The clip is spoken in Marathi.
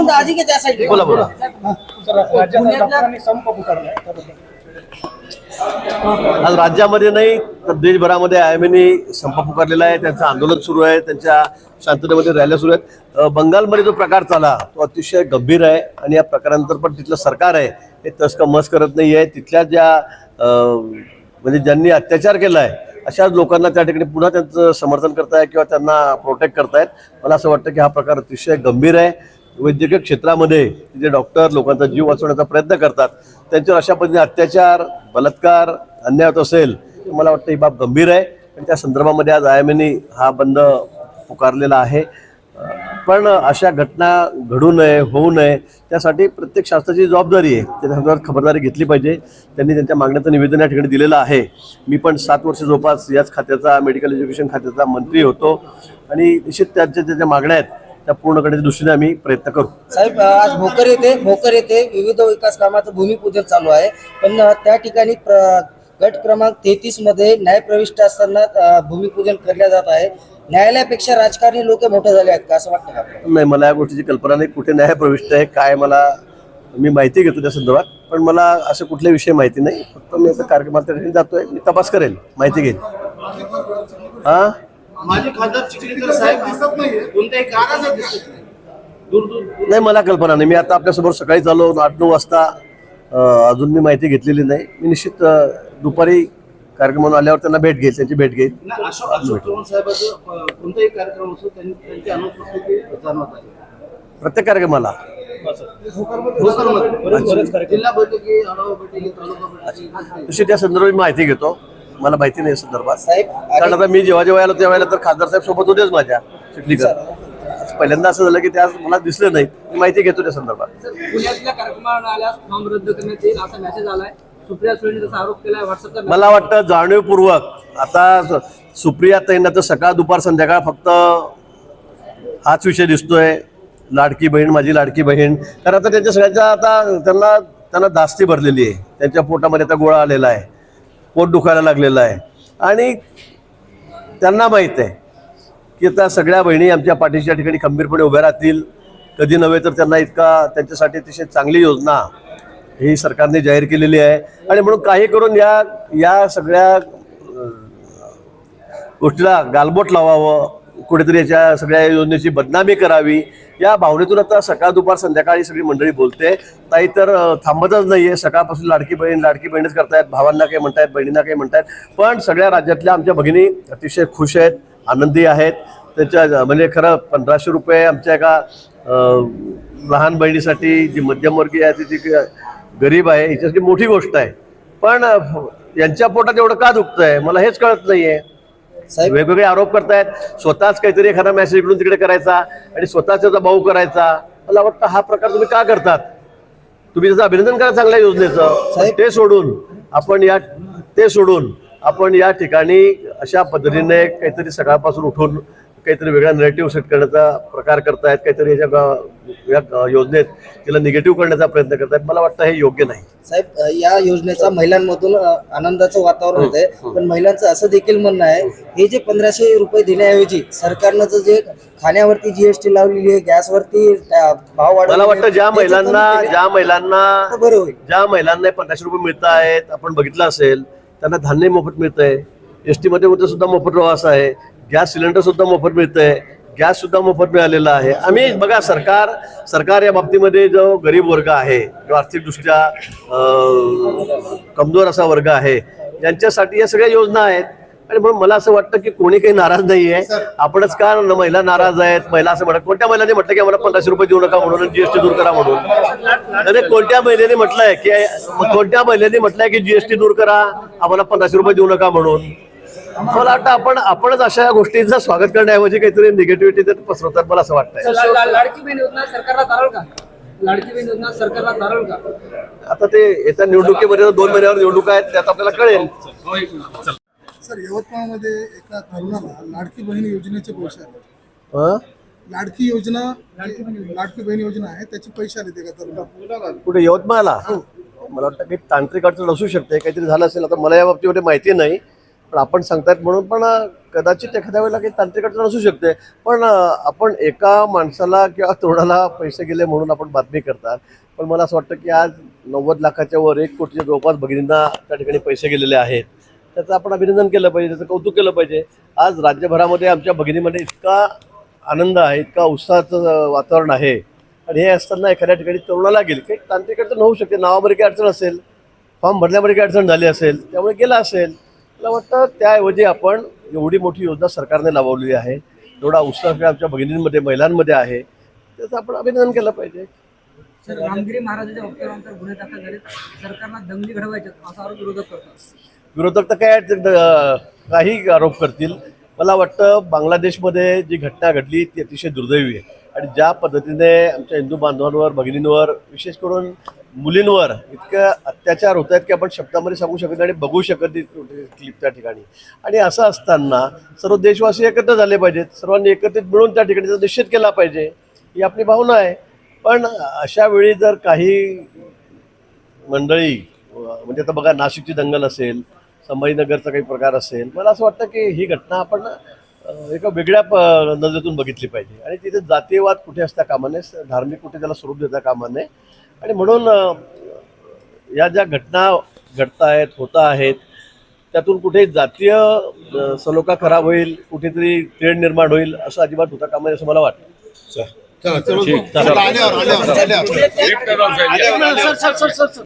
म्हणून दाजी की त्या साईड बोला बोला. आज राज्यामध्ये नाही तर देशभरामध्ये आय एम संप पुकारलेला आहे त्यांचं आंदोलन सुरू आहे त्यांच्या शांततेमध्ये रॅल्या सुरू आहेत. बंगालमध्ये जो प्रकार चाला तो अतिशय गंभीर आहे आणि या प्रकारानंतर पण तिथलं सरकार आहे हे तसकं मस करत नाही आहे. तिथल्या ज्या म्हणजे ज्यांनी अत्याचार केला आहे अशाच लोकांना त्या ठिकाणी पुन्हा त्यांचं समर्थन करताय किंवा त्यांना प्रोटेक्ट करतायत. मला असं वाटतं की हा प्रकार अतिशय गंभीर आहे. वैद्यकीय क्षेत्रामध्ये जे डॉक्टर लोकांचा जीव वाचवण्याचा प्रयत्न करतात त्यांच्यावर अशा पद्धतीने अत्याचार बलात्कार अन्याय होत असेल तर मला वाटतं ही बाब गंभीर आहे. आणि त्या संदर्भामध्ये आज आय एम हा बंद पुकारलेला आहे. पण अशा घटना घडू नये होऊ नये त्यासाठी प्रत्येक शास्त्राची जबाबदारी आहे. त्या संदर्भात खबरदारी घेतली पाहिजे. त्यांनी त्यांच्या मागण्याचं निवेदन या ठिकाणी दिलेलं आहे. मी पण सात वर्ष जवळपास याच खात्याचा मेडिकल एज्युकेशन खात्याचा मंत्री होतो. आणि निश्चित त्यांच्या ज्या मागण्या आहेत त्या पूर्ण करण्याच्या दृष्टीने आम्ही प्रयत्न करू. साहेब आज भोकर येथे भोकर येथे विविध विकास कामाचं भूमिपूजन चालू आहे. पण त्या ठिकाणी गट क्रमांक तेहतीसमध्ये न्यायप्रविष्ट असताना भूमिपूजन करण्यात जात आहे. न्यायालयापेक्षा राजकारणी लोक मोठे झाले आहेत का असं वाटतं का? नाही मला या गोष्टीची कल्पना नाही. कुठे न्याय प्रविष्ट आहे काय मला मी माहिती घेतो त्या संदर्भात. पण मला असं कुठल्या विषयी माहिती नाही. फक्त मी आता कार्यक्रमात जातोय. मी तपास करेल. माहिती घेईन हा? माझे खासदार चिखलीकर साहेब दिसत नाही कोणत्याही दिसत नाही. दूर दूर नाही मला कल्पना नाही. मी आता आपल्यासमोर सकाळी चालू आठ नऊ वाजता. अजून मी माहिती घेतलेली नाही. मी निश्चित दुपारी कार्यक्रमावर आल्यावर त्यांना भेट घेईल त्यांची भेट घेईल. कोणताही कार्यक्रम असो त्यांची अनुपस्थिती जाणवत आहे. प्रत्येक कार्यक्रमाला. जिल्हा बैठकी आढावा बैठकी तालुका बैठकी. निश्चित त्या संदर्भात मी माहिती घेतो. मला माहिती नाही संदर्भात. साहेब कारण आता मी जेव्हा जेव्हा आलो त्यावेळेला तर खासदार साहेब सोबत होतेच माझ्या चिखलीकर. पहिल्यांदा असं झालं की त्या मला दिसले नाही. मी माहिती घेतो त्या संदर्भात. पुण्यातल्या कार्यक्रमाला आल्यास फॉर्म रद्द करण्यात येईल असा मेसेज आलाय. सुप्रिया सुळेने तसा आरोप केलाय व्हॉट्सअपचा मला वाटतं जाणीवपूर्वक आता सुप्रिया ताईंना तर सकाळ दुपार संध्याकाळ फक्त हाच विषय दिसतोय. लाडकी बहीण माझी लाडकी बहीण. कारण आता त्यांच्या सगळ्यांच्या आता त्यांना त्यांना दास्ती भरलेली आहे. त्यांच्या पोटामध्ये आता गोळा आलेला आहे. पोट दुखायला लागलेलं आहे. आणि त्यांना माहीत आहे की आता सगळ्या बहिणी आमच्या पाठीच्या ठिकाणी खंबीरपणे उभ्या राहतील. कधी नव्हे तर त्यांना इतका त्यांच्यासाठी अतिशय चांगली योजना ही सरकारने जाहीर केलेली आहे. आणि म्हणून काही करून या या सगळ्या गोष्टीला गालबोट लावावं. कुठेतरी याच्या सगळ्या योजनेची बदनामी करावी. या भावनेतून आता सकाळ दुपार संध्याकाळी सगळी मंडळी बोलते. ताई तर थांबतच नाहीये. सकाळपासून लाडकी बहीण लाडकी बहीणच करतायत. भावांना काही म्हणतायत बहिणींना काही म्हणतायत. पण सगळ्या राज्यातल्या आमच्या भगिनी अतिशय खुश आहेत आनंदी आहेत. त्याच्या म्हणजे खरं पंधराशे रुपये आमच्या एका लहान बहिणीसाठी जी मध्यमवर्गीय आहे ती जी गरीब आहे हिच्यासाठी मोठी गोष्ट आहे. पण यांच्या पोटात एवढं का दुखतंय? मला हेच कळत नाहीये. आहे वेगवेगळे आरोप करतायत. स्वतःच काहीतरी एखादा मेसेज इकडून तिकडे करायचा आणि स्वतःच त्याचा भाऊ करायचा मला वाटतं हा प्रकार तुम्ही का करतात? तुम्ही त्याचं अभिनंदन करा चांगल्या योजनेचं. ते सोडून आपण या ते सोडून आपण या ठिकाणी अशा पद्धतीने काहीतरी सकाळपासून उठून काहीतरी वेगळा नेगेटिव्ह सेट करण्याचा प्रकार करतायत काहीतरी याच्या या योजनेत तिला निगेटिव्ह करण्याचा प्रयत्न करतायत. मला वाटतं हे योग्य नाही. साहेब या योजनेचा महिलांमधून आनंदाचं वातावरण होत आहे पण महिलांचं असं देखील म्हणणं आहे हे. जे पंधराशे रुपये देण्याऐवजी सरकारनं जर जे खाण्यावरती जीएसटी लावलेली आहे गॅसवरती भाव वाढ मला वाटतं ज्या महिलांना ज्या महिलांना बरं होईल. ज्या महिलांना पंधराशे रुपये मिळत आहेत आपण बघितलं असेल त्यांना धान्य मोफत मिळत आहे एस टी मध्ये मध्ये सुद्धा मोफत प्रवास आहे. गॅस सिलेंडर सुद्धा मोफत मिळतंय गॅस सुद्धा मोफत मिळालेला आहे. आम्ही बघा सरकार सरकार या बाबतीमध्ये जो गरीब वर्ग आहे जो आर्थिकदृष्ट्या कमजोर असा वर्ग आहे यांच्यासाठी या सगळ्या योजना आहेत. आणि म्हणून मला असं वाटतं की कोणी काही नाराज नाहीये. आपणच का महिला नाराज आहेत? महिला असं म्हणत कोणत्या महिलांनी म्हटलं की आम्हाला पंधराशे रुपये देऊ नका म्हणून जीएसटी दूर करा म्हणून? अरे कोणत्या महिलेने म्हटलंय की कोणत्या महिलेने म्हटलंय की जीएसटी दूर करा? आम्हाला पंधराशे रुपये देऊ नका म्हणून. मला वाटतं आपण आपणच अशा गोष्टींचं स्वागत करण्याऐवजी काहीतरी निगेटिव्हिटी पसरवतात मला असं वाटतंय. ला- लाडकी बहीण योजना सरकारला तारल का? लाडकी बहीण योजना सरकारला तारल का? आता ते येत्या निवडणुकीमध्ये दोन महिन्यावर निवडणूक आहेत त्यात आपल्याला कळेल. सर यवतमाळमध्ये एका तरुणाला लाडकी बहीण योजनेचे पैसे आले. हं? लाडकी योजना लाडकी बहीण योजना आहे त्याचे पैसे आले ते का तरुणाला. कुठे यवतमाळला? मला वाटतं काही तांत्रिक अडचण असू शकते काहीतरी झालं असेल आता मला या बाबतीमध्ये माहिती नाही. पण आपण सांगतायत म्हणून पण कदाचित एखाद्या वेळेला काही तांत्रिक अडचण असू शकते. पण आपण एका माणसाला किंवा तरुणाला पैसे गेले म्हणून आपण बातमी करतात. पण मला असं वाटतं की आज नव्वद लाखाच्या वर एक कोटीच्या जवळपास भगिनींना त्या ठिकाणी पैसे गेलेले आहेत. त्याचं आपण अभिनंदन केलं पाहिजे त्याचं कौतुक केलं पाहिजे. आज राज्यभरामध्ये आमच्या भगिनीमध्ये इतका आनंद आहे इतका उत्साहाचं वातावरण आहे. आणि हे असताना एखाद्या ठिकाणी तरुणाला गेली काही तांत्रिक अडचण होऊ शकते. नावामध्ये काही अडचण असेल फॉर्म भरल्यामध्ये काही अडचण झाली असेल त्यामुळे गेला असेल मला वाटतं त्याऐवजी आपण एवढी मोठी योजना सरकारने लावलेली आहे. एवढा उत्साह आमच्या भगिनींमध्ये महिलांमध्ये आहे. त्याचं आपण अभिनंदन केलं पाहिजे. सर रामगिरी महाराजांच्या वक्तव्यानंतर गुन्हे दाखल झाले. सरकारला दंगली घडवायचे असा आरोप विरोधक करतात. विरोधक तर काय काही आरोप करतील. मला वाटतं बांगलादेशमध्ये जी घटना घडली ती अतिशय दुर्दैवी आहे. आणि ज्या पद्धतीने आमच्या हिंदू बांधवांवर भगिनींवर विशेष करून मुलींवर इतकं अत्याचार होत आहेत की आपण शब्दामध्ये सांगू शकत नाही आणि बघू शकत नाही क्लिप त्या ठिकाणी. आणि असं असताना सर्व देशवासी एकत्र झाले पाहिजेत. सर्वांनी एकत्रित मिळून त्या ठिकाणी त्याचा निषेध केला पाहिजे ही आपली भावना आहे. पण अशा वेळी जर काही मंडळी म्हणजे आता बघा नाशिकची दंगल असेल संभाजीनगरचा काही प्रकार असेल मला असं वाटतं की ही घटना आपण एका वेगळ्या प- नजरेतून बघितली पाहिजे. आणि तिथे जातीयवाद कुठे असता कामा नये धार्मिक कुठे त्याला स्वरूप देता कामा नये. आणि म्हणून या ज्या घटना घडत आहेत होता आहेत त्यातून कुठे जातीय सलोखा खराब होईल कुठेतरी तेढ निर्माण होईल असं अजिबात होता कामा नये असं मला वाटतं.